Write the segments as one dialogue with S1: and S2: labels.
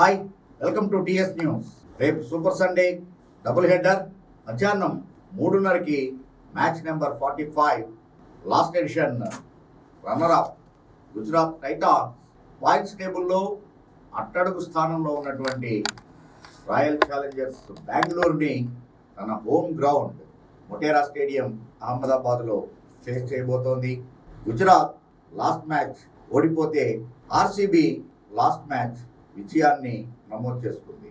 S1: Hi welcome to TS news రేపు super Sunday double header మధ్యాహ్నం మూడున్నరకి match number forty five last edition runner up Gujarat Titan points టేబుల్లో అట్టడుగు స్థానంలో ఉన్నటువంటి Royal Challengers బెంగళూరుని తన హోమ్ గ్రౌండ్ మొటేరా స్టేడియం అహ్మదాబాద్లో ఫేస్ చేయబోతోంది. గుజరాత్ లాస్ట్ మ్యాచ్ ఓడిపోతే ఆర్సీబీ లాస్ట్ మ్యాచ్ విజయాన్ని నమోదు చేసుకుంది.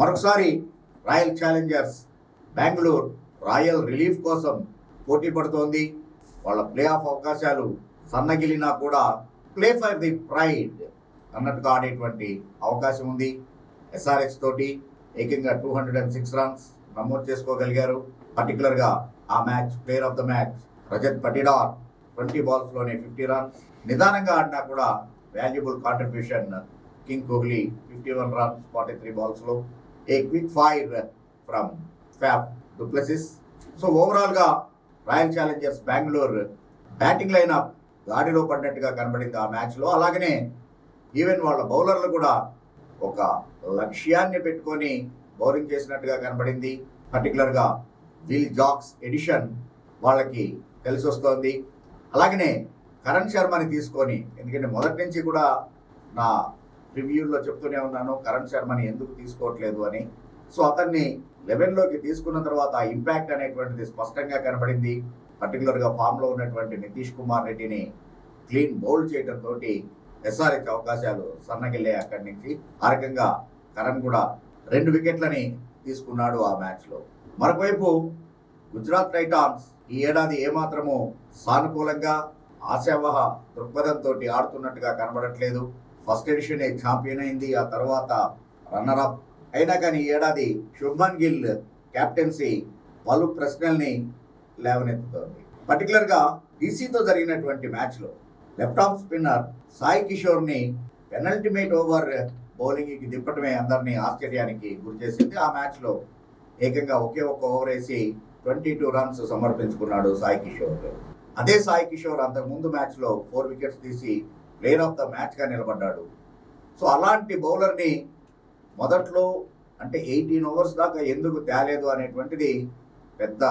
S1: మరొకసారి Royal Challengers Bengaluru royal relief కోసం పోటీ పడుతోంది. వాళ్ళ ప్లే ఆఫ్ అవకాశాలు సన్నగిలినా కూడా ప్లే ఫర్ ది ప్రైడ్ అన్నట్టుగా ఆడేటువంటి అవకాశం ఉంది. ఎస్ఆర్ఎస్ తోటి ఏకంగా two hundred and six runs నమోదు చేసుకోగలిగారు. పర్టికులర్గా ఆ match player of the match Rajat Patidar twenty బాల్స్లోనే fifty runs నిదానంగా ఆడినా కూడా valuable contribution king Kohli fifty one runs forty three బాల్స్లో a quick fire from Faf du Plessis so ఓవరాల్గా Royal Challengers Bengaluru batting lineup గాడిలో పడినట్టుగా కనబడింది ఆ మ్యాచ్లో అలాగనే ఈవెన్ వాళ్ళ బౌలర్లు కూడా ఒక లక్ష్యాన్ని పెట్టుకొని బౌలింగ్ చేసినట్టుగా కనబడింది. పర్టికులర్గా విల్ జాక్స్ ఎడిషన్ వాళ్ళకి కలిసి వస్తోంది. అలాగనే కరణ్ శర్మని తీసుకొని ఎందుకంటే మొదటి నుంచి కూడా నా రివ్యూల్లో చెప్తూనే ఉన్నాను కరణ్ శర్మని ఎందుకు తీసుకోవట్లేదు అని. సో అతన్ని లెవెన్లోకి తీసుకున్న తర్వాత ఆ ఇంపాక్ట్ అనేటువంటిది స్పష్టంగా కనబడింది. పర్టికులర్గా ఫామ్లో ఉన్నటువంటి నితీష్ కుమార్ రెడ్డిని క్లీన్ బౌల్డ్ చేయడంతో ఎస్ఆర్ఎస్ ఎస్ఆర్హెచ్ అవకాశాలు సన్నగిల్లే అక్కడి నుంచి. ఆ రకంగా కరణ్ కూడా రెండు వికెట్లని తీసుకున్నాడు ఆ మ్యాచ్లో. మరొకవైపు గుజరాత్ టైటాన్స్ ఈ ఏడాది ఏమాత్రము సానుకూలంగా ఆశావహ దృక్పథంతో ఆడుతున్నట్టుగా కనబడట్లేదు. ఫస్ట్ ఎడిషన్ ఛాంపియన్ అయింది. ఆ తర్వాత రన్నర్ అప్ అయినా కానీ ఈ ఏడాది శుభ్మన్ గిల్ కెప్టెన్సీ పలు ప్రశ్నల్ని లేవనెత్తుతోంది. పర్టికులర్గా డీసీతో జరిగినటువంటి మ్యాచ్లో లెఫ్ట్ ఆఫ్ స్పిన్నర్ సాయి కిషోర్ని పెనల్టిమేట్ ఓవర్ బౌలింగ్కి దిప్పటమే అందరినీ ఆశ్చర్యానికి గురి చేసింది. ఆ మ్యాచ్లో ఏకంగా ఒకే ఒక్క ఓవర్ వేసి ట్వంటీ టూ రన్స్ సమర్పించుకున్నాడు సాయి కిషోర్. అదే సాయి కిషోర్ అంతకుముందు మ్యాచ్లో ఫోర్ వికెట్స్ తీసి ప్లేయర్ ఆఫ్ ద మ్యాచ్గా నిలబడ్డాడు. సో అలాంటి బౌలర్ని మొదట్లో అంటే ఎయిటీన్ ఓవర్స్ దాకా ఎందుకు తేలేదు అనేటువంటిది పెద్ద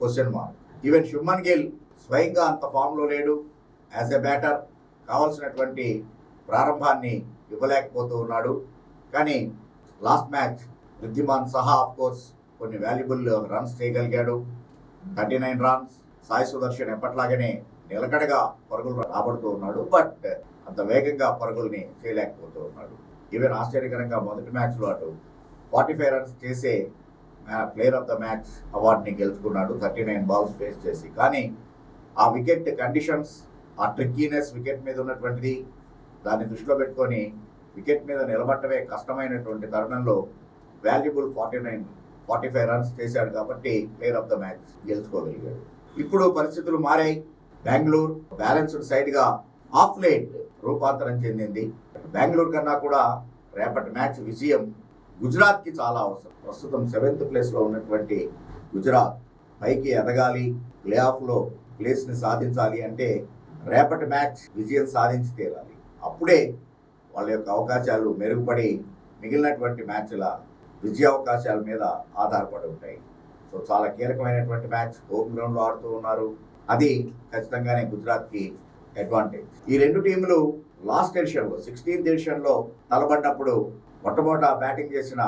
S1: question mark even Shubman Gill స్వయంగా అంత ఫామ్లో లేడు. యాజ్ ఎ బ్యాటర్ కావాల్సినటువంటి ప్రారంభాన్ని ఇవ్వలేకపోతూ ఉన్నాడు. కానీ last match Riddhiman Saha of course కొన్ని వాల్యుబుల్ రన్స్ చేయగలిగాడు. Thirty nine runs Sai Sudharsan ఎప్పట్లాగానే నిలకడగా పరుగులు రాబడుతూ ఉన్నాడు బట్ అంత వేగంగా పరుగుల్ని చేయలేకపోతూ ఉన్నాడు. ఈవెన్ ఆశ్చర్యకరంగా మొదటి మ్యాచ్లో అటు ఫార్టీ ఫైవ్ రన్స్ చేసే ప్లేయర్ ఆఫ్ ద మ్యాచ్ అవార్డుని గెలుచుకున్నాడు థర్టీ నైన్ బాల్స్ ఫేస్ చేసి. కానీ ఆ వికెట్ కండిషన్స్ ఆ ట్రిక్కీనెస్ వికెట్ మీద ఉన్నటువంటిది దాన్ని దృష్టిలో పెట్టుకొని వికెట్ మీద నిలబట్టమే కష్టమైనటువంటి తరుణంలో valuable forty nine forty five runs చేశాడు కాబట్టి ప్లేయర్ ఆఫ్ ద మ్యాచ్ గెలుచుకోగలిగాడు. ఇప్పుడు పరిస్థితులు మారాయి. బెంగళూరు బ్యాలెన్స్డ్ సైడ్గా ఆఫ్ లేట్ రూపాంతరం చెందింది. బెంగళూరు కన్నా కూడా రేపటి మ్యాచ్ విజయం గుజరాత్కి చాలా అవసరం. ప్రస్తుతం సెవెంత్ ప్లేస్లో ఉన్నటువంటి గుజరాత్ పైకి ఎదగాలి ప్లే ఆఫ్లో ప్లేస్ని సాధించాలి అంటే రేపటి మ్యాచ్ విజయం సాధించి తీరాలి. అప్పుడే వాళ్ళ యొక్క అవకాశాలు మెరుగుపడి మిగిలినటువంటి మ్యాచ్ల విజయ అవకాశాల మీద ఆధారపడి ఉంటాయి. సో చాలా కీలకమైనటువంటి మ్యాచ్ హోమ్ గ్రౌండ్లో ఆడుతూ ఉన్నారు. అది ఖచ్చితంగానే గుజరాత్కి అడ్వాంటేజ్ ఈ రెండు టీంలు లాస్ట్ ఎడిషన్లో సిక్స్టీన్త్ ఎడిషన్లో తలబడినప్పుడు మొట్టమొదట బ్యాటింగ్ చేసిన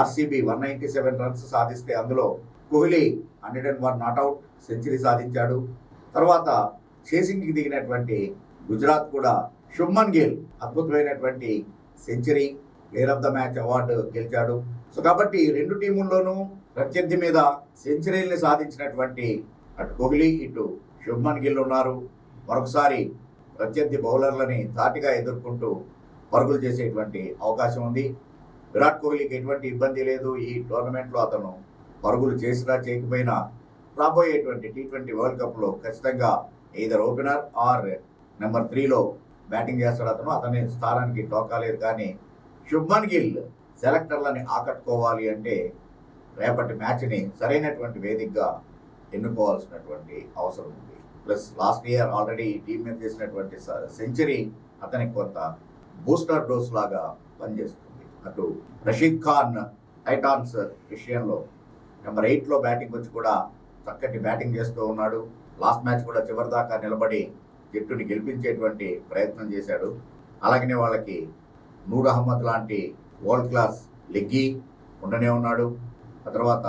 S1: RCB one ninety seven runs సాధిస్తే అందులో Kohli hundred and one not out century సాధించాడు. తర్వాత చేసింగ్కి దిగినటువంటి గుజరాత్ కూడా శుభ్మన్ గిల్ అద్భుతమైనటువంటి century player of the match award గెలిచాడు. సో కాబట్టి రెండు టీముల్లోనూ ప్రత్యర్థి మీద సెంచరీల్ని సాధించినటువంటి అటు కోహ్లీ ఇటు శుభ్మన్ గిల్ ఉన్నారు. మరొకసారి ప్రత్యర్థి బౌలర్లని ధాటిగా ఎదుర్కొంటూ పరుగులు చేసేటువంటి అవకాశం ఉంది. విరాట్ కోహ్లీకి ఎటువంటి ఇబ్బంది లేదు. ఈ టోర్నమెంట్లో అతను పరుగులు చేసినా చేయకపోయినా రాబోయేటువంటి టీ ట్వంటీ వరల్డ్ కప్లో ఖచ్చితంగా ఈదర్ ఓపెనర్ ఆర్ నెంబర్ త్రీలో బ్యాటింగ్ చేస్తాడు అతను. అతని స్థానానికి టోకాలేదు కానీ శుభ్మన్ గిల్ సెలెక్టర్లని ఆకట్టుకోవాలి అంటే రేపటి మ్యాచ్ని సరైనటువంటి వేదికగా ఎన్నుకోవాల్సినటువంటి అవసరం ఉంది. Plus last year already team మీద చేసినటువంటి సెంచరీ అతనికి కొంత బూస్టర్ డోస్ లాగా పనిచేస్తుంది. అటు రషీద్ ఖాన్ టైటాన్స్ విషయంలో నెంబర్ ఎయిట్లో బ్యాటింగ్ వచ్చి కూడా చక్కటి బ్యాటింగ్ చేస్తూ ఉన్నాడు. లాస్ట్ మ్యాచ్ కూడా చివరి దాకా నిలబడి జట్టుని గెలిపించేటువంటి ప్రయత్నం చేశాడు. అలాగనే వాళ్ళకి నూర్ అహ్మద్ లాంటి వరల్డ్ క్లాస్ లెగ్గి ఉండనే ఉన్నాడు. ఆ తర్వాత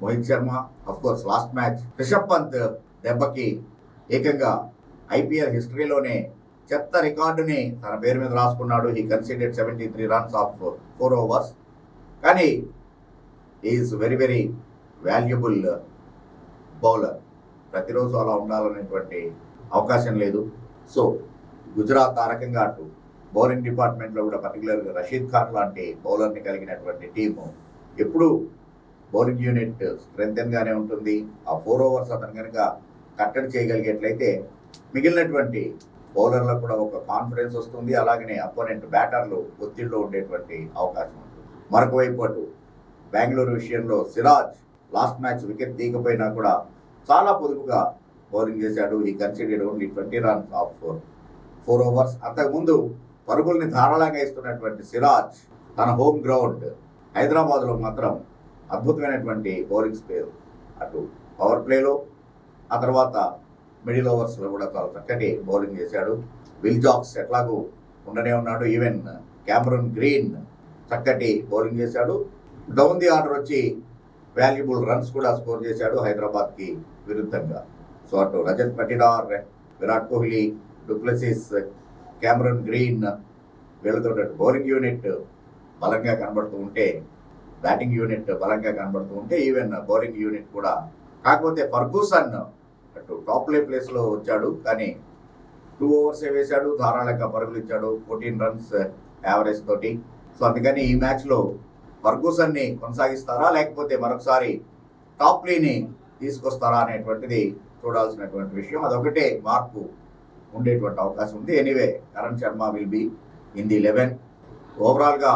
S1: Mohit Sharma of course last match Rishabh Pant దెబ్బకి ఏకంగా ఐపీఎల్ హిస్టరీలోనే చెత్త రికార్డుని తన పేరు మీద రాసుకున్నాడు. ఈ conceded seventy three runs of four overs కానీ is very very valuable bowler ప్రతిరోజు అలా ఉండాలనేటువంటి అవకాశం లేదు. సో గుజరాత్ ఆ రకంగా అటు బౌలింగ్ డిపార్ట్మెంట్లో కూడా పర్టికులర్గా రషీద్ ఖాన్ లాంటి బౌలర్ని కలిగినటువంటి టీము ఎప్పుడు బౌలింగ్ యూనిట్ స్ట్రెంగ్గానే ఉంటుంది. ఆ ఫోర్ ఓవర్స్ అతను కనుక కట్టడి చేయగలిగేట్లయితే మిగిలినటువంటి బౌలర్లకు కూడా ఒక కాన్ఫిడెన్స్ వస్తుంది. అలాగనే అపోనెంట్ బ్యాటర్లు ఒత్తిడిలో ఉండేటువంటి అవకాశం ఉంటుంది. మరొక వైపు అటు బెంగళూరు విషయంలో సిరాజ్ లాస్ట్ మ్యాచ్ వికెట్ తీయకపోయినా కూడా చాలా పొదుపుగా బౌలింగ్ చేశాడు. ఈ conceded only twenty runs of four. Four overs అంతకుముందు పరుగుల్ని ధారాళంగా ఇస్తున్నటువంటి సిరాజ్ తన హోమ్ గ్రౌండ్ హైదరాబాద్లో మాత్రం అద్భుతమైనటువంటి బౌలింగ్ స్పేర్ అటు పవర్ ప్లేలో ఆ తర్వాత మిడిల్ ఓవర్స్లో కూడా చాలా చక్కటి బౌలింగ్ చేశాడు. విల్ జాక్స్ ఎట్లాగూ ఉండనే ఉన్నాడు. ఈవెన్ క్యామరూన్ గ్రీన్ చక్కటి బౌలింగ్ చేశాడు. డౌన్ ది ఆర్డర్ వచ్చి వాల్యుబుల్ రన్స్ కూడా స్కోర్ చేశాడు హైదరాబాద్కి విరుద్ధంగా. సో అటు Rajat Patidar Virat Kohli du Plessis Cameron Green వీళ్ళతో బౌలింగ్ యూనిట్ బలంగా కనబడుతూ ఉంటే బ్యాటింగ్ యూనిట్ బలంగా కనబడుతూ ఉంటే ఈవెన్ బౌలింగ్ యూనిట్ కూడా. కాకపోతే ఫర్గూసన్ అటు టాప్ ప్లే ప్లేస్లో వచ్చాడు కానీ టూ ఓవర్సే వేశాడు ధారాళంగా పరుగులు ఇచ్చాడు ఫోర్టీన్ రన్స్ యావరేజ్ తోటి. సో అందుకని ఈ మ్యాచ్లో ఫర్గూసన్ని కొనసాగిస్తారా లేకపోతే మరొకసారి టాప్ ప్లేని తీసుకొస్తారా అనేటువంటిది చూడాల్సినటువంటి విషయం. అదొకటే మార్పు ఉండేటువంటి అవకాశం ఉంది. Anyway Karan Sharma will be in the eleven. ఓవరాల్గా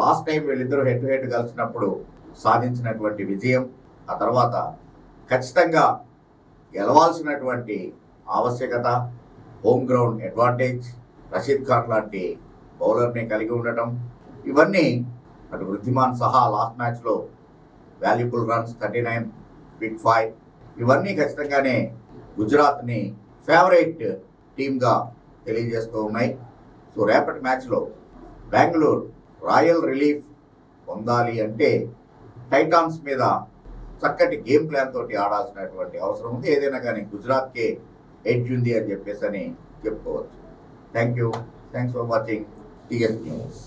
S1: లాస్ట్ టైం వీళ్ళిద్దరూ హెడ్ టు హెడ్ కలిసినప్పుడు సాధించినటువంటి విజయం ఆ తర్వాత ఖచ్చితంగా గెలవాల్సినటువంటి ఆవశ్యకత home ground advantage Rashid Khan లాంటి బౌలర్ని కలిగి ఉండటం ఇవన్నీ అటు వృద్ధిమాన్ సహా లాస్ట్ మ్యాచ్లో valuable runs thirty nine big five ఇవన్నీ ఖచ్చితంగానే గుజరాత్ని ఫేవరెట్ టీమ్గా తెలియజేస్తూ ఉన్నాయి. సో రేపటి మ్యాచ్లో బెంగళూరు రాయల్ రిలీఫ్ పొందాలి అంటే టైటాన్స్ మీద చక్కటి గేమ్ ప్లాన్ తోటి ఆడాల్సినటువంటి అవసరం ఉంది. ఏదైనా కానీ గుజరాత్కే ఎడ్జ్ ఉంది అని చెప్పేసి అని చెప్పుకోవచ్చు thank you thanks for watching TS news